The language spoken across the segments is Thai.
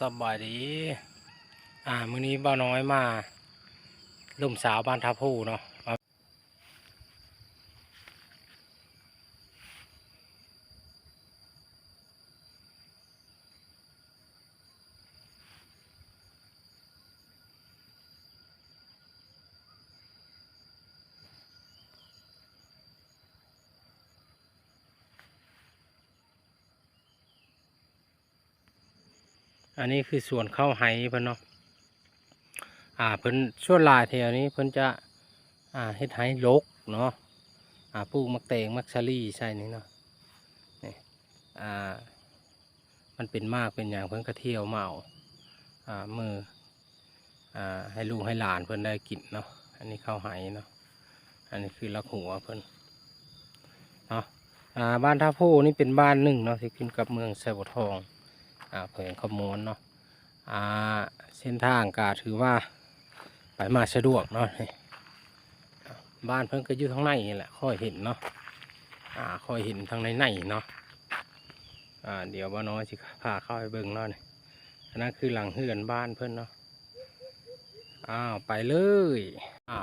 สบายดี อ่า มื้อนี้บ้าน้อยมาลุ่มสาวบ้านทับผู้เนาะมา อันนี้คือส่วนเข้าไหเพิ่นเนาะอ่าเพิ่นช่วงลายแถวนี้เพิ่นจะอ่าเฮ็ดไหลกเนาะอ่าปลูกมักแตงมักชะลี่ใช่นี่เนาะนี่อ่ามันเป็นมากเป็นอย่างเพิ่นก็เที่ยวเมาอาอ่ามืออ่าให้ลูกให้หลานเพิ่นได้กินเนาะอันนี้ข้าวไหเนาะอันนี้คือลักหัวเพิ่นเนาะอ่าบ้านท่าโพนี่เป็นบ้านหนึ่งเนาะที่ขึ้นกับเมืองไซบทอง อ่าเพิ่นขโมนเนาะอ่าเส้นทางก็ถือว่าไปมาสะดวกเนาะนี่บ้านเพิ่นก็อยู่ทางในนี่แหละค่อยเห็นเนาะอ่าค่อยเห็นทางในในเนาะอ่าเดี๋ยวว่าน้อยสิพาเข้าไปเบิ่งเนาะนี่อันนั้นคือหลังเฮือนบ้านเพิ่นเนาะอ้าวไปเลยอ่า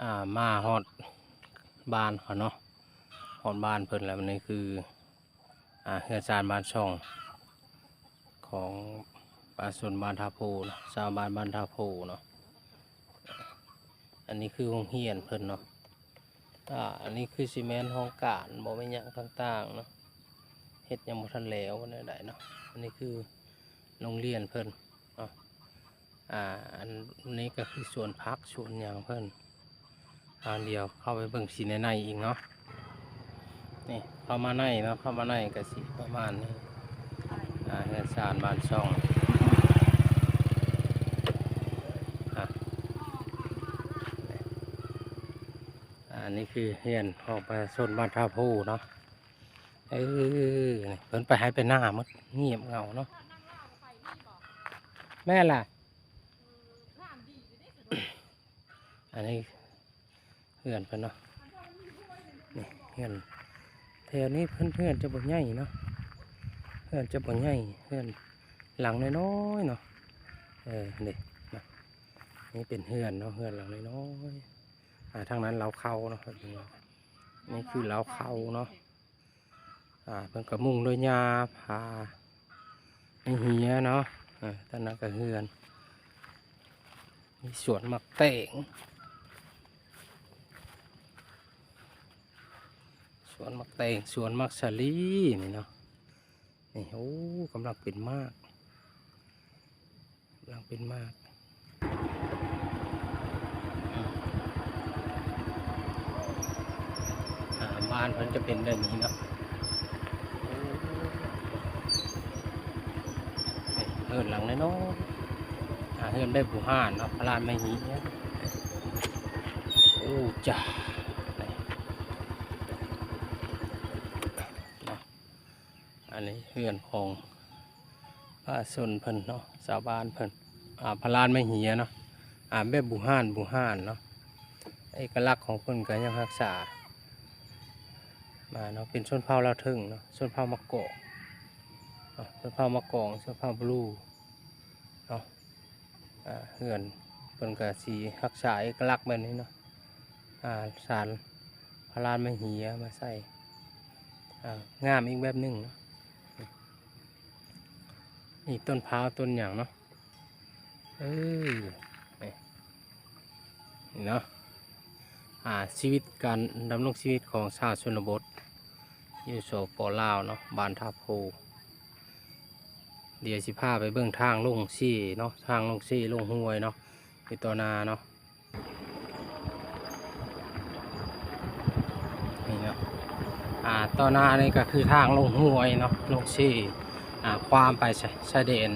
อ่ามาฮอดบ้านเขาเนาะฮอดบ้านเพิ่นแล้วมันนี่คือ เฮือนซานบ้านช่อง ของปลาส่วนบ้านทาโพนะชาวบ้านบ้านทาโพเนาะอันนี้คือโรงเรียนเพิ่นเนาะอ่าอันนี้คือซีเมนต์ห้องการบ่แม่ยังต่างๆเนาะเฮ็ดยังบ่ทันแล้ววันใดเนาะอันนี้คือโรงเรียนเพิ่นเนาะอ่าอันนี้ก็คือสวนพักสวนหยังเพิ่นอันเดียวเข้าไปเบิ่งสีในในอีกเนาะ นี่เข้ามาในเนาะเข้ามาในก็สิประมาณนี้อาเฮือนซานบ้านช่องอันนี้คือเฮือนของปชนบ้านท่าผู้เนาะเออเพิ่นไปให้ไปหน้ามันเงียบเงาเนาะแม่ล่ะ อันนี้เพื่อนเพิ่นเนาะนี่เพื่อน ถวนี้เพื่อนเพื่อนๆจะบ่ใหญ่เนาะเพื่อนจะบ่ใหญ่เพื่อนหลังน้อยๆเนาะเออนี่นะนี่เป็นเพื่อนเนาะเพื่อนหลังน้อยๆอ่าทางนั้นเราเข้าเนาะนี่คือเราเข้าเนาะอ่าเพิ่นก็มุ่งด้วยหญ้าผาไอเหียเนาะอ่าตอนนั้นก็เฮือนมีสวนมักเตง วนมักเตงสวนมักสาลีนี่เนาะนี่โอ้กำลังเป็นมากกำลังเป็นมากบ้านเพิ่นจะเป็นแบบนี้เนาะเฮินหลังเลยเนาะอ่าเฮินได้ผู้ห่านเนาะพระลานไม่หีเนี่ยโอ้จ้านี่เนาะ อั นนี้เฮือนของป้าสนเพิ่นเนาะสาวบ้านเพิ่นอ่าพลานไม่เหียเนาะอ่าแบบบุห่านบุห่านเนาะเอกลักษณ์ของเพิ่นก็ยังรักษา มาเนาะเป็นชนเผ่าลาวเทึงเนาะชนเผ่ามะกอกเนาะชนเผ่ามะกองชนเผ่าบลูเนาะอ่าเฮือนเพิ่นก็สีรักษาเอกลักษณ์แบบนี้เนาะอ่าสารพลานไม่เหียมาใส่อ่างามอีกแบบหนึ่งเนาะ นี่ต้นพร้าวต้นอย่างเนาะเออนี่เนาะอ่าชีวิตการดำรงชีวิตของชาวชนบทอยู่โซปอลาวเนาะบานทาโพเดี๋ยวสิพาไปเบื้องทางลงซี่เนาะทางลงซี่ลงห้วยเนาะไปตัวนาเนาะนี่เนาะอ่าตอนหน้านี่ก็คือทางลงห้วยเนาะลงซี่อ ความไปชชายแดน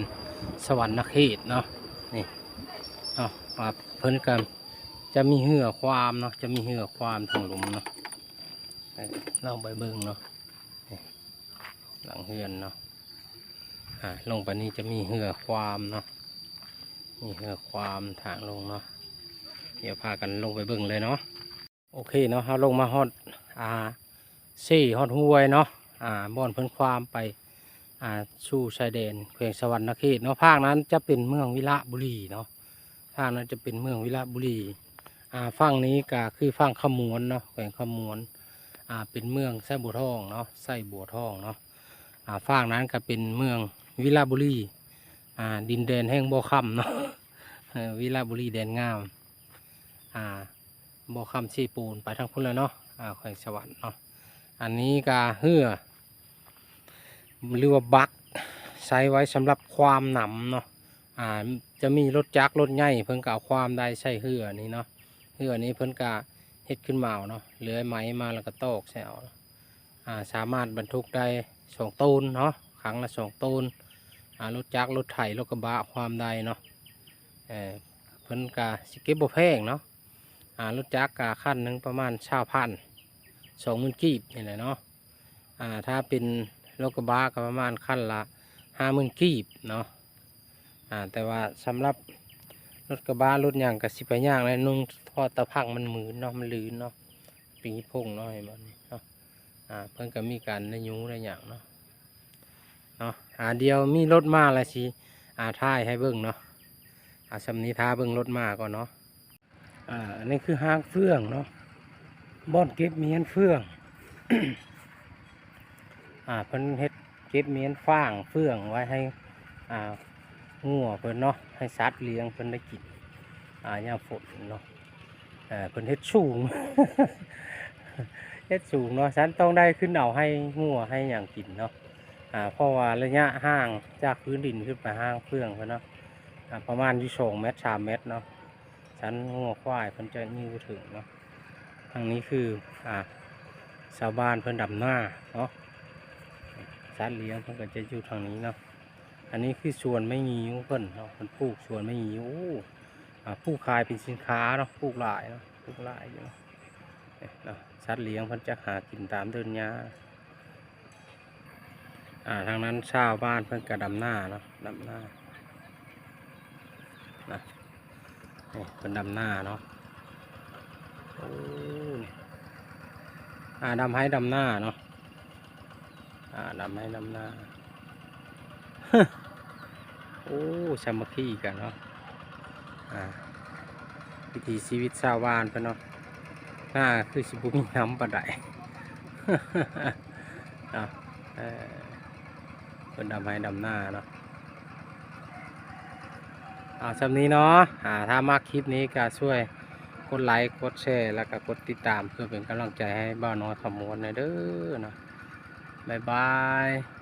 สวรรค์นครเนาะนี่เนาะว่าเพิ่นกันจะมีเหือความเนาะจะมีเหือความทางหลุมเนาะเอ้ยลองไปเบิ่งเนาะหลังเฮือนเนาะลงไปนี่จะมีเหือความเนาะมีเหือความทางลงเนาะเดี๋ยวพากันลงไปเบิ่งเลยเนาะโอเคเนาะเราลงมาฮอดอ่าสี่ฮอดห้วยเนาะอ่าบ่อนเพิ่นความไป อ่าสู่ชายแดนแขวงสวรรณเขตเนาะภาคนั้นจะเป็นเมืองวิระบุรีเนาะภาคนั้นจะเป็นเมืองวิระบุรีอ่าฝั่งนี้ก็คือฝั่งขมวนเนาะแขวงขมวนอ่าเป็นเมืองไส้บัวทองเนาะไส้บัวทองเนาะอ่าฝั่งนั้นก็เป็นเมืองวิระบุรีอ่าดินแดนแห่งบ่อคำเนาะวิระบุรีแดนงามอ่าบ่อคำชีปูนไปทางพุ่นแล้วเนาะอ่าแขวงสวรรค์เนาะอันนี้ก็เฮือ หรือว่าบักใช้ไว้สำหรับความหนำเนาะอ่าจะมีรถจักรรถใหญ่เพิ่นก็เอาความได้ใช้เหือนี่เนาะเหือนี้เพิ่นก็เฮ็ดขึ้นมาเอาเนาะเลื้อยไหมมาแล้วก็ตอกใส่เอาอ่าสามารถบรรทุกได้สองตูนเนาะครั้งละสองตูนอ่ารถจักรรถไถรถกระบะความได้เนาะเออเพิ่นก็สิเก็บบ่แพงเนาะอ่ารถจักรก็คันหนึ่งประมาณชาวพันสองหมื่นกีบนี่แหละเนาะอ่าถ้าเป็น รถกระบะก็ประมาณคันละห้าหมื่นกีบเนาะอ่าแต่ว่าสำหรับรถกระบะรถอย่างกับสิไปย่างเลยนุ่งทอดตะพังมันหมืนเนาะมันลื่นเนาะปีพงเนาะให้มันเนาะอ่าเพิ่นก็มีการได้ยุงได้อย่างเนาะเนาะอ่าเดียวมีรถมาละสิอ่าท่ายให้เบิ่งเนาะอ่าสำนีท้าเบิ่งรถมาก่อนเนาะอ่าอันนี้คือห้างเฟื่องเนาะบ่อนเก็บเมียนเฟื่อง อ่าเพิ่นเฮ็ดเก็บเมียนฟางเฟื่องไว้ให้อ่างัวเพิ่นเนาะให้สัตว์เลี้ยงเพิ่นได้กินอ่ายามฝนเนาะเอ่าเพิ่นเฮ็ดสูงเฮ็ดสูงเนาะฉันต้องได้ขึ้นเอาให้งัวให้หยังกินเนาะอ่าเพราะว่าระยะห่างจากพื้นดินขึ้นไปห้างเฟื่องเพิ่นเนาะอ่าประมาณอยู่สองเมตรสามเมตรเนาะฉันงัวควายเพิ่นจะยื้อถึงเนาะทางนี้คืออ่าชาวบ้านเพิ่นดำหน้าเนาะ สัตว์เลี้ยงเพิ่นก็จะอยู่ทางนี้เนาะอันนี้คือส่วนไม่งิ้วเพิ่นเนาะมันปลูกส่วนไม่งิ้วอ่าปลูกขายเป็นสินค้าเนาะปลูกหลายเนาะปลูกหลายอยู่เนาะเนาะสัตว์เลี้ยงเพิ่นจะหากินตามเดินหญ้าอ่าทางนั้นชาวบ้านเพิ่นก็ดำหน้าเนาะดำหน้านะนี่เพิ่นดำหน้าเนาะโอ้นี่อ่าดำให้ดำหน้าเนาะ อ่าดำให้ดำหน้าโอ้สามัคคีกันเนาะอ่าวิถีชีวิตชาวบ้านเพิ่นเนาะหน้าคือสิบุมีน้ำปะไดเนาะเออเพิ่นดำให้ดำหน้าเนาะเอาสำนี้เนาะอ่าถ้ามักคลิปนี้ก็ช่วยกดไลค์กดแชร์แล้วก็กดติดตามเพื่อเป็นกำลังใจให้บ้าวน้อยขมวนหน่อยเด้อเนาะ บ๊ายบาย